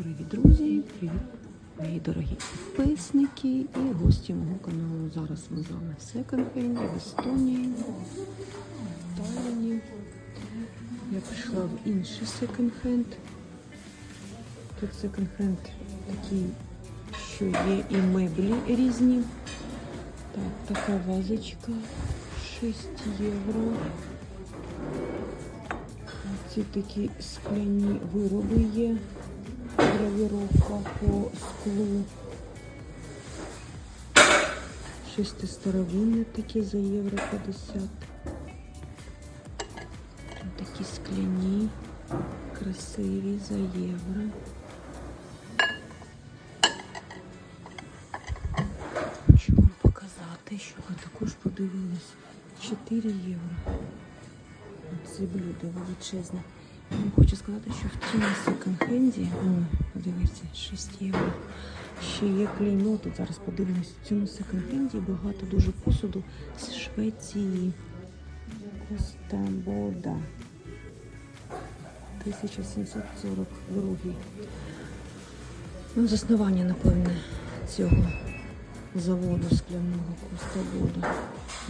Привіт, друзі! Привіт, мої дорогі підписники і гості мого каналу. Зараз ми з вами в секонд-хенді в Естонії, в Талліні. Я прийшла в інший секонд-хенд. Тут секонд-хенд такий, що є і меблі різні. Так, така вазочка 6 євро. Ці такі скляні вироби є. Гравіровка по склу. Шестистаровинні такі за євро 50. Тут такі скляні, красиві за євро. Хочу вам показати, щоб ви також подивились. 4 євро. Це блюдо величезне. Хочу сказати, що в цьому секонд-хенді, о, подивіться, 6 євро. Ще є клеймо, тут зараз подивимось. В цьому секонд-хенді багато дуже посуду з Швеції. Костабода. 1742. Ну, заснування, напевне, цього заводу скляного Костабода.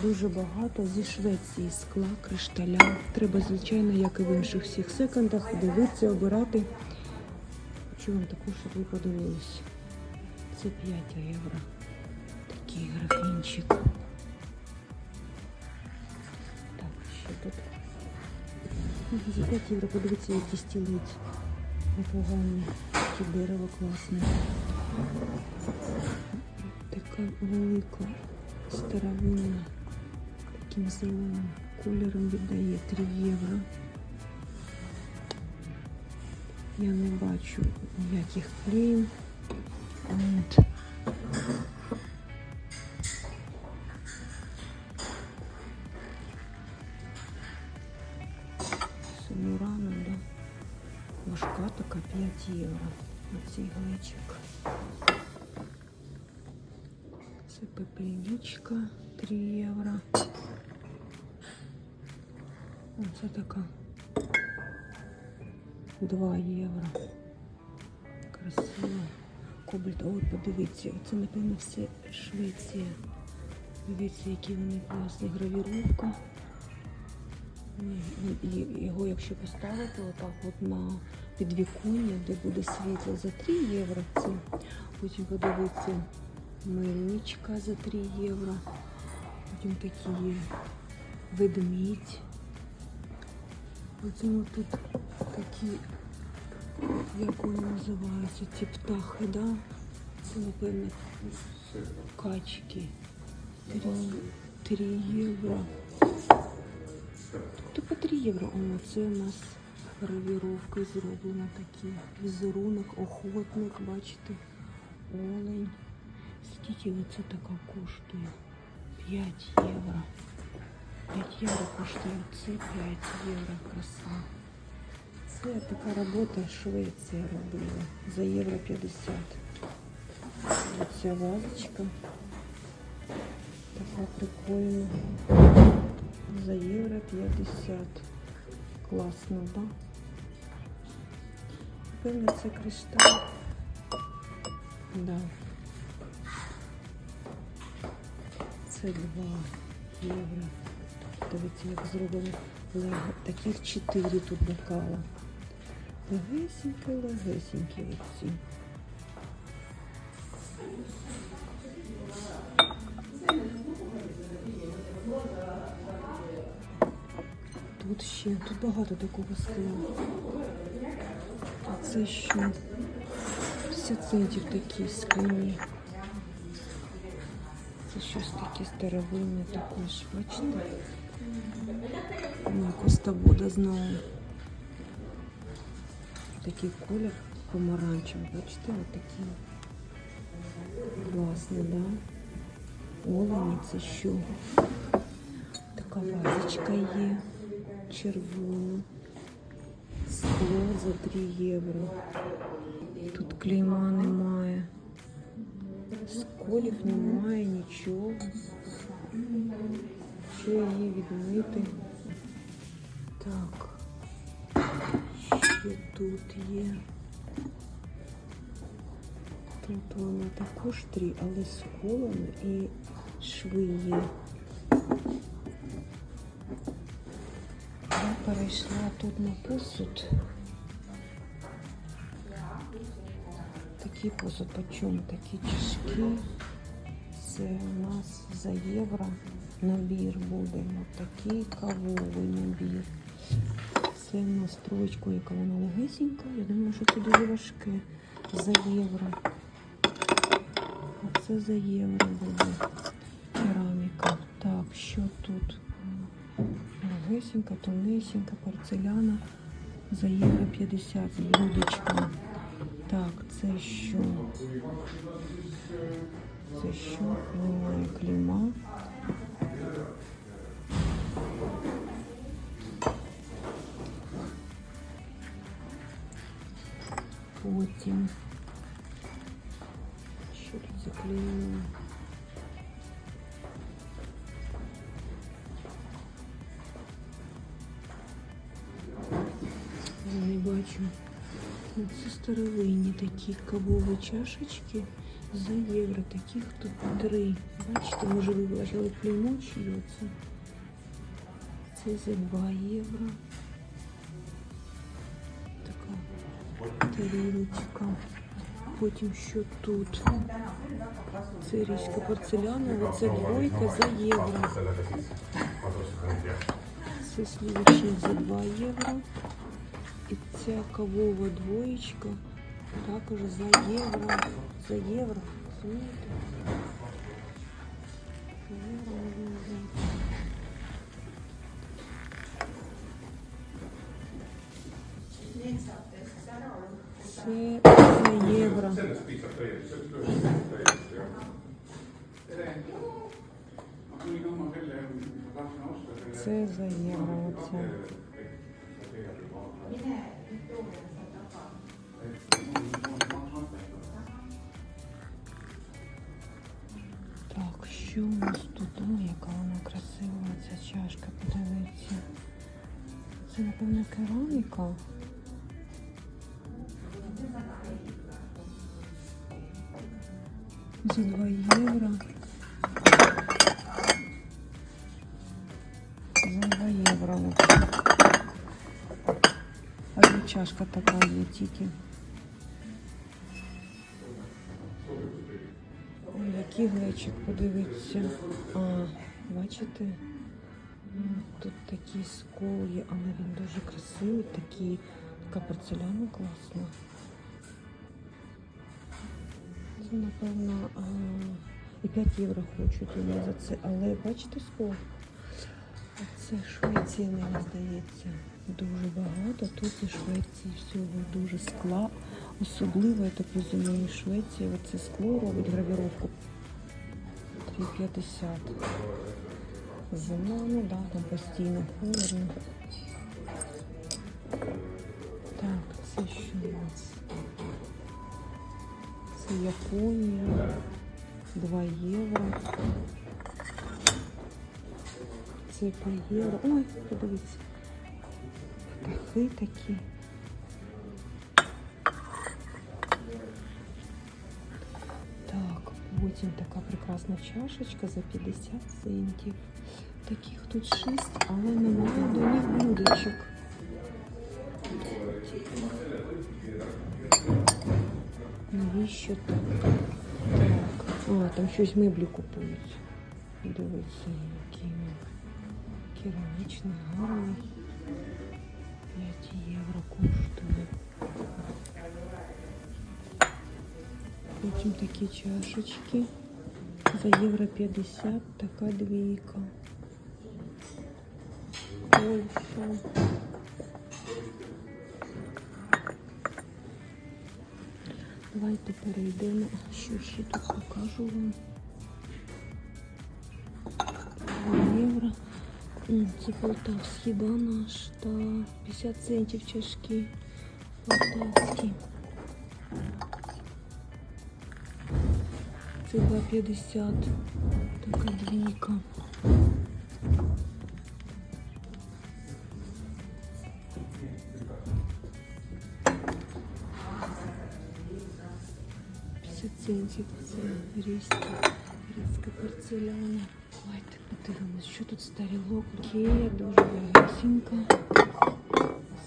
Дуже багато зі Швеції скла, кришталя. Треба, звичайно, як і в інших всіх секондах, дивитися, обирати. Хочу вам таку, щоб ви подивились. Це 5 євро. Такий графінчик. Так, що тут? За 5 євро подивіться, які стілиць. Непогані. Таке дерево класне. Така велика старовинна таким зеленим кольором віддає 3 євро. Я не бачу ніяких клеїв. От. Самурана, да. Важка така 5 євро. Оцей глечик. Це пепельничка 3 євро. Оце така 2 євро. Красиво. Кобальт. От подивіться, це напевно все Швеція. Дивіться, які вони класні гравіровка. Його якщо поставити отак от на підвіконня, де буде світло за 3 євро, це потім подивитися мельничка за 3 євро. Потім такі є ведмідь. Потім тут такі, як вони називаються, ці птахи, да? Це, напевно, качки. 3, 3 євро. Тобто по 3 євро. О, це у нас гравіровки зроблено такі. Візерунок, охотник, бачите, олень. Скільки оце така коштує? 5 євро. 5 євро коштує це 5 євро. Краса. Це така робота Швеція робила. За євро 50. Оця вазочка. Така прикольна. За євро 50. Класно, да? Певно, це кришталь. Да. Це 2 євро. Дивіться, як зроблено лего. Таких 4 тут бокала. Легесенькі, легесенькі оці. Тут ще, тут багато такого скла. А це що? 50 центів такі скляні. Це щось таке старовинне також, бачите? Костабода знову. Такий колір помаранчевий, бачите, отакий. Класний, да? Олені це що? Така вазочка є. Червона. Скло за 3 євро. Тут клейма немає. Сколів немає, нічого. Що її відмити? Так. Ще тут є Тут вона також три, але сколена і шви є. Я перейшла тут на посуд. Такий посуд, почому такі чашки. Це у нас за євро набір буде. Ось такий кавовий набір. Це на строчку, яка вона легесенька. Я думаю, що це дуже важке. За євро. А це за євро буде. Кераміка. Так, що тут? Легесенька, тонесенька, порцеляна. За євро 50 з блюдечком. Так, це що? Це що? Немає кліма. Потім. Що тут заклеєно? Я не бачу. Це старовинні такі кавові чашечки за євро. Таких тут три. Бачите, може ви бачили клеймо чиє це? Це за 2 євро. Така тарілочка. Потім що тут? Це різька порцелянова, це двойка за євро. Це сливочник за 2 євро. І ця кавова двоєчка також за євро. За євро. Розумієте? За взяти. Це за євро. Це за євро. Ця чашка, подивіться. Це, напевно, кераміка. За 2 євро. За 2 євро. А і чашка така є тільки. Який глечик, подивіться. А, бачите? М, Тут такий скол є, але він дуже красивий, такий, така порцеляна класна. Це, напевно, а, і 5 євро хочуть вони за це. Але бачите скол? Це Швеція, мені здається. Дуже багато. Тут і Швеції всього дуже скла. Особливо, я так розумію, Швеція оце скло робить гравіровку. 3,50. Зима, ну да, там постійно холодно. Так, це що у нас? Це Японія. 2 євро. Це по євро. Ой, подивіться. Птахи такі. Так, потім така прекрасна чашечка за 50 центів. Таких тут 6, але немає до них блюдечок. Навіщо так? Так. А, там щось меблі купують. Дивіться, які він керамічний, гарний. 5 євро коштує. Потім такі чашечки. За євро 50 така двійка. Польща. Давайте перейдемо. Що ще тут покажу вам. 2 євро. М, Це полтавський да, наш, та 50 центів чашки. Полтавський. Це 2,50. Така двійка. Центів. Це різька, різька порцеляна. Давайте подивимось, що тут старілок. Ікея, дуже багатенька.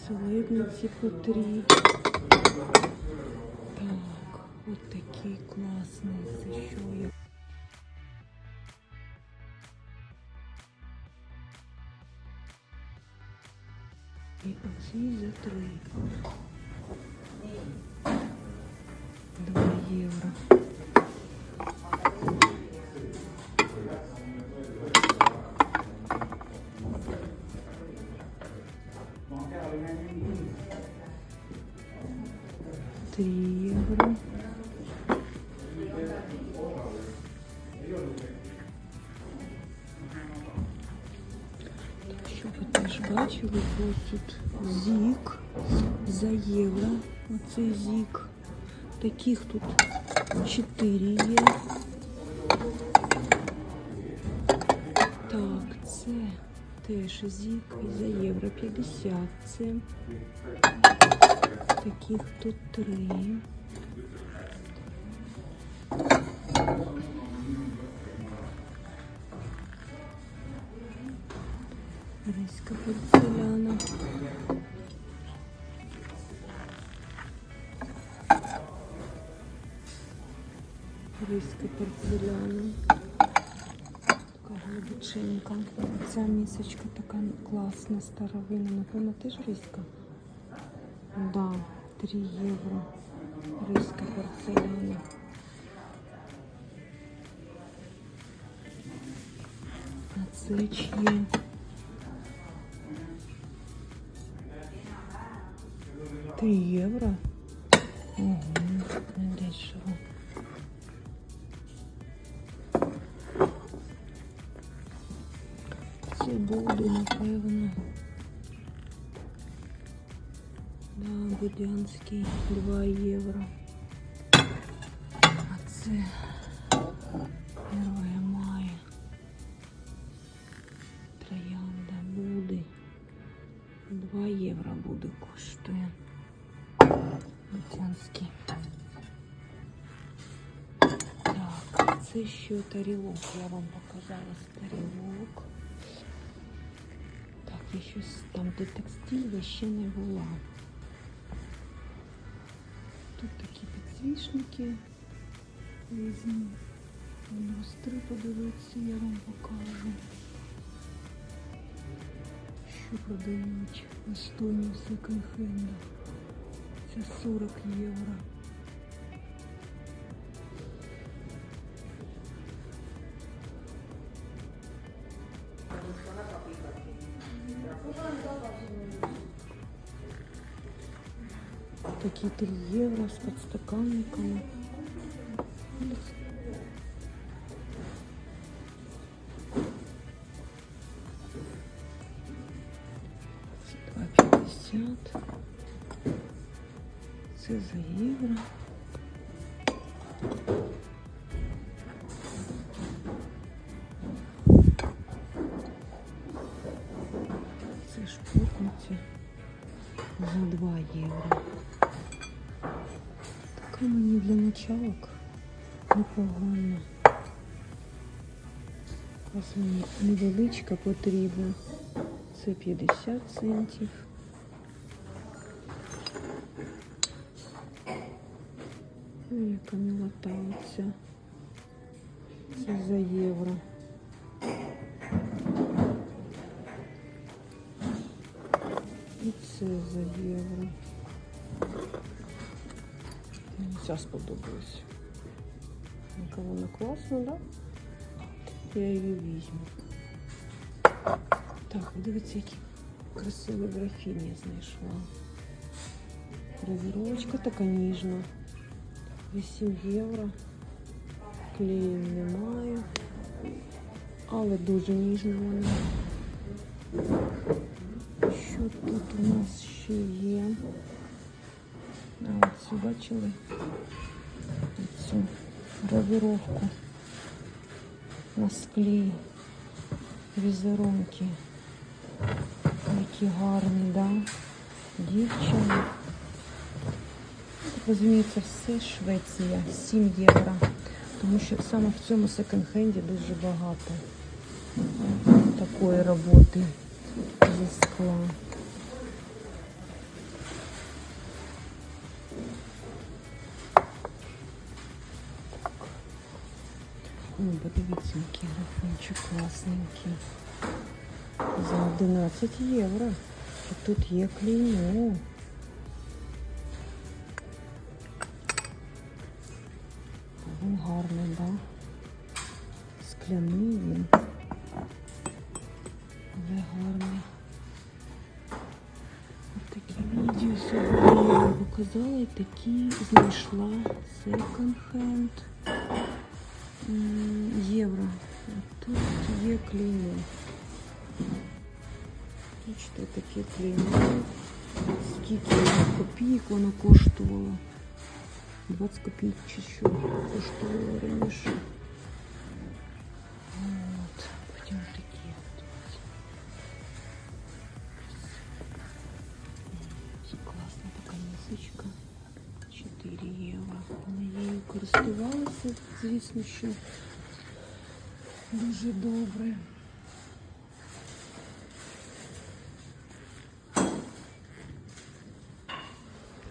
Слибниці по три. Так, от такий класний. Це що я? І оці за три. Тут зік за євро. Оцей зік. Таких тут 4 є. Так, це теж зік за євро 50. Це таких тут три. Ризька Ризька порцеляна. Така глибоченька. Ця місочка така класна, старовина. Напевно, теж ризька? Да, 3 євро. Ризька порцеляна. А це чиє? Три євро? Це буде, напевно. Да, Будянський 2 євро. А це Героя має. Троянда буде. 2 євро буде коштує. Будянський. Так, це ще тарілок. Я вам показала тарілок. Я щось там, де текстиль, ще не була. Тут такі підсвічники різні. Люстри подивитися, я вам покажу. Що продають в Естонії в секонд-хендах. Це 40 євро. Такі 3 євро з подстаканниками. Це 2,50. Це за євро. Це шпортниці за 2 євро. Така мені для началок непогана. Ось мені невеличка потрібна. Це 50 центів. Ой, яка милота оця. Це за євро. І це за євро. Ця сподобалась. Яка вона класна, да? Я її візьму. Так, дивіться, які красиві графіні я знайшла. Гравіровочка така ніжна. 8 євро. Клею немає. Але дуже ніжна вона. Що тут у нас ще є? А оцю бачили? Цю гравіровку на склі. Візерунки. Які гарні, да? Дівчина. розуміється, все Швеція, 7 євро. Тому що саме в цьому секонд-хенді дуже багато такої роботи зі скла. О, подивіться, який графинчик класненький. За 11 євро. І тут є клеймо. Він гарний, да? Скляний він. Але гарний. Ось такі відео сьогодні я показала і такі знайшла секонд-хенд євро. А тут є клеймо. Бачите, таке клеймо. Скільки копійок воно коштувало. 20 копійок чи що коштувало раніше. Звісно, що дуже добре.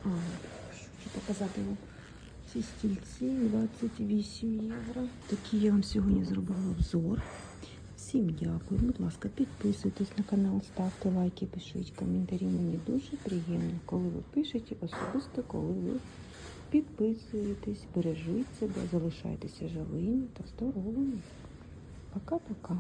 А, хочу показати вам. Ці стільці 28 євро. Такий я вам сьогодні зробила обзор. Всім дякую. Будь ласка, підписуйтесь на канал, ставте лайки, пишіть коментарі. Мені дуже приємно, коли ви пишете, особисто коли ви підписуєтесь, бережіть себе, залишайтеся живими та здоровими. Пока-пока.